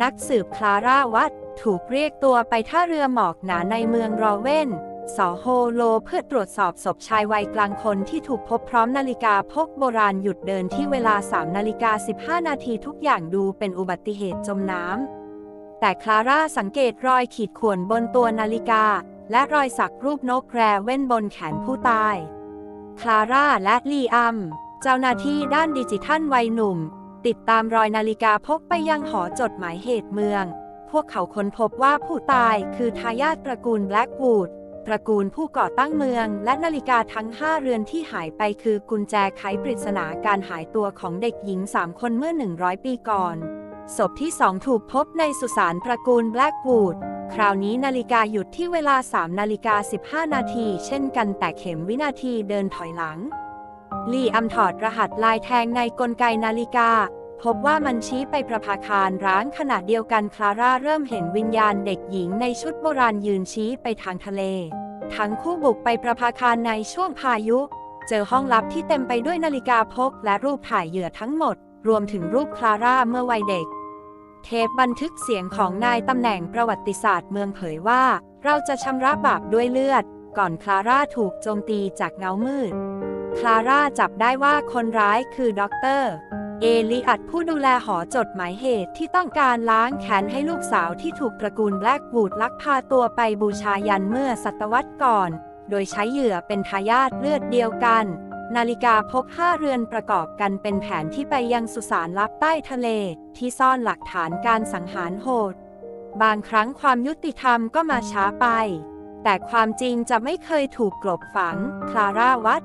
นักสืบคลาร่าวัตถูกเรียกตัวไปท่าเรือหมอกหนาในเมืองรอเวนสอโฮโลเพื่อตรวจสอบศพชายวัยกลางคนที่ถูกพบพร้อมนาฬิกาพกโบราณหยุดเดินที่เวลา 3 นาฬิกา 15 นาทีทุกอย่างดูเป็นอุบัติเหตุจมน้ำ แต่คลาร่าสังเกตรอยขีดข่วนบนตัวนาฬิกา และรอยสักรูปนกแรเว้นบนแขนผู้ตาย คลาร่าและลีอัม เจ้าหน้าที่ด้านดิจิทัลวัยหนุ่ม ติดตามรอยนาฬิกาพกไปยังหอจดหมายเหตุเมือง พวกเขาค้นพบว่าผู้ตายคือทายาทตระกูลแบล็กวูดตระกูลผู้ก่อตั้งเมือง และนาฬิกาทั้ง 5 เรือนที่หายไปคือกุญแจไขปริศนาการหายตัวของเด็กหญิง 3 คนเมื่อ 100 ปีก่อน ศพที่ 2 ถูกพบในสุสานตระกูลแบล็กวูดคราวนี้นาฬิกาหยุดที่เวลา 3 นาฬิกา 15 นาที เช่นกันแต่เข็มวินาทีเดินถอยหลัง ลีอัมถอดรหัสลายแทงในกลไกนาฬิกา พบว่ามันชี้ไปประภาคารร้างขณะเดียวกันคลาร่าเริ่มเห็นวิญญาณเด็กหญิงในชุดโบราณยืนชี้ไปทางทะเล ทั้งคู่บุกไปประภาคารในช่วงพายุ เจอห้องลับที่เต็มไปด้วยนาฬิกาพกและรูปถ่ายเหยื่อทั้งหมด รวมถึงรูปคลาร่าเมื่อวัยเด็ก เทปบันทึกเสียงของนายตำแหน่งประวัติศาสตร์เมืองเผยว่า เราจะชำระบาปด้วยเลือด ก่อนคลาร่าถูกโจมตีจากเงามืด คลาร่าจับได้ว่าคนร้ายคือด็อกเตอร์ เอลิอัดผู้ดูแลหอจดหมายเหตุที่ต้องการล้างแค้นให้ลูกสาวที่ถูกตระกูลแบล็กวูดลักพาตัวไปบูชายันเมื่อศตวรรษก่อน โดยใช้เหยื่อเป็นทายาทเลือดเดียวกัน นาฬิกาพกห้าเรือนประกอบกันเป็นแผนที่ไปยังสุสานลับใต้ทะเล ที่ซ่อนหลักฐานการสังหารโหด บางครั้งความยุติธรรมก็มาช้าไป แต่ความจริงจะไม่เคยถูกกลบฝัง คลาร่าวัต